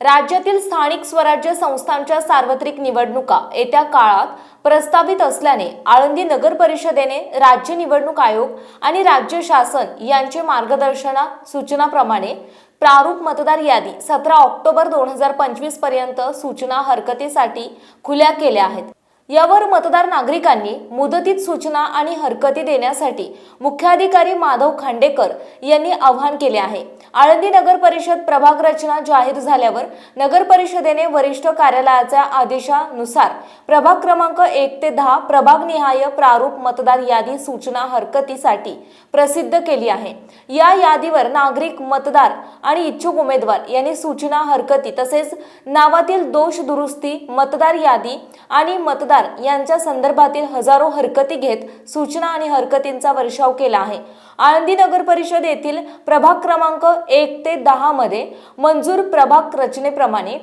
राज्यातील स्थानिक स्वराज्य संस्थांच्या सार्वत्रिक निवडणुका येत्या काळात प्रस्तावित असल्याने आळंदी नगर परिषदेने राज्य निवडणूक आयोग आणि राज्य शासन यांचे मार्गदर्शना सूचनाप्रमाणे प्रारूप मतदार यादी सतरा ऑक्टोबर दोन हजार पंचवीसपर्यंत सूचना हरकतीसाठी खुल्या केल्या आहेत. यावर मतदार नागरिकांनी मुदतीत सूचना आणि हरकती देण्यासाठी मुख्याधिकारी माधव खांडेकर यांनी आवाहन केले आहे. आळंदी नगर परिषद प्रभाग रचना जाहीर झाल्यावर नगर परिषदेने वरिष्ठ कार्यालयाच्या आदेशानुसार प्रभाग क्रमांक एक ते दहा प्रभागनिहाय प्रारूप मतदार यादी सूचना हरकतीसाठी प्रसिद्ध केली आहे. या यादीवर नागरिक मतदार आणि इच्छुक उमेदवार यांनी सूचना हरकती तसेच नावातील दोष दुरुस्ती मतदार यादी आणि मतदार यांच्या संदर्भातील हजारो हरकती घेत सूचना आणि हरकतींचा वर्षाव केला आहे. आळंदी नगर परिषद येथील प्रभाग क्रमांक एक ते दहा मध्ये मंजूर प्रभाग रचनेप्रमाणे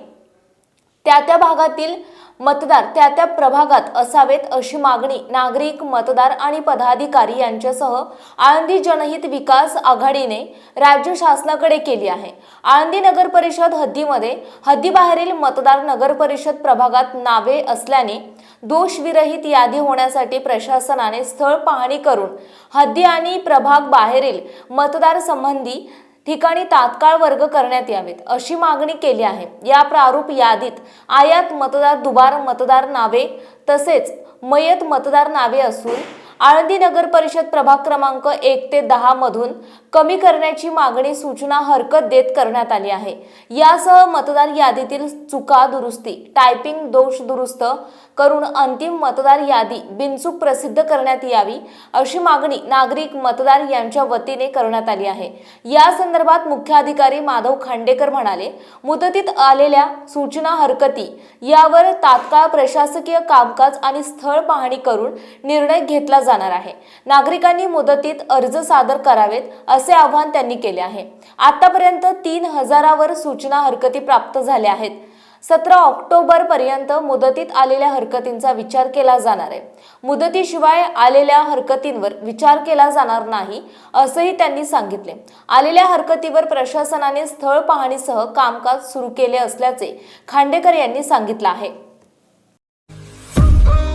त्या त्या भागातील मतदार त्या त्या प्रभागात असावेत अशी मागणी नागरिक मतदार आणि पदाधिकारी यांच्यासह आळंदी जनहित विकास आघाडीने राज्य शासनाकडे केली आहे. आळंदी नगर परिषद हद्दीमध्ये हद्दीबाहेरील मतदार नगर परिषद प्रभागात नावे असल्याने दोषविरहित यादी होण्यासाठी प्रशासनाने स्थळ पाहणी करून हद्दी आणि प्रभाग बाहेरील मतदार संबंधी ठिकाणी तात्काळ वर्ग करण्यात यावेत अशी मागणी केली आहे. या प्रारूप यादीत आयात मतदार दुबार मतदार नावे तसेच मयत मतदार नावे असून आळंदी नगर परिषद प्रभाग क्रमांक एक ते दहा मधून कमी करण्याची मागणी सूचना हरकत देत करण्यात आली आहे. यासह मतदार यादीतील चुका दुरुस्ती टायपिंग दोष दुरुस्त करून अंतिम मतदार यादी बिनचूक प्रसिद्ध करण्यात यावी अशी मागणी नागरिक मतदार यांच्या वतीने करण्यात आली आहे. या संदर्भात मुख्याधिकारी माधव खांडेकर म्हणाले मुदतीत आलेल्या सूचना हरकती यावर तात्काळ प्रशासकीय कामकाज आणि स्थळ पाहणी करून निर्णय घेतला जाणार आहे. नागरिकांनी मुदतीत अर्ज सादर करावेत असे आवाहन त्यांनी केले आहे. आतापर्यंत तीन हजारावर सूचना हरकती प्राप्त झाल्या आहेत. सतरा ऑक्टोबर पर्यंत मुदतीत आलेल्या हरकतींचा विचार केला जाणार आहे. मुदतीशिवाय आलेल्या हरकतींवर विचार केला जाणार नाही असंही त्यांनी सांगितले. आलेल्या हरकतीवर प्रशासनाने स्थळ पाहणीसह कामकाज सुरू केले असल्याचे खांडेकर यांनी सांगितलं आहे.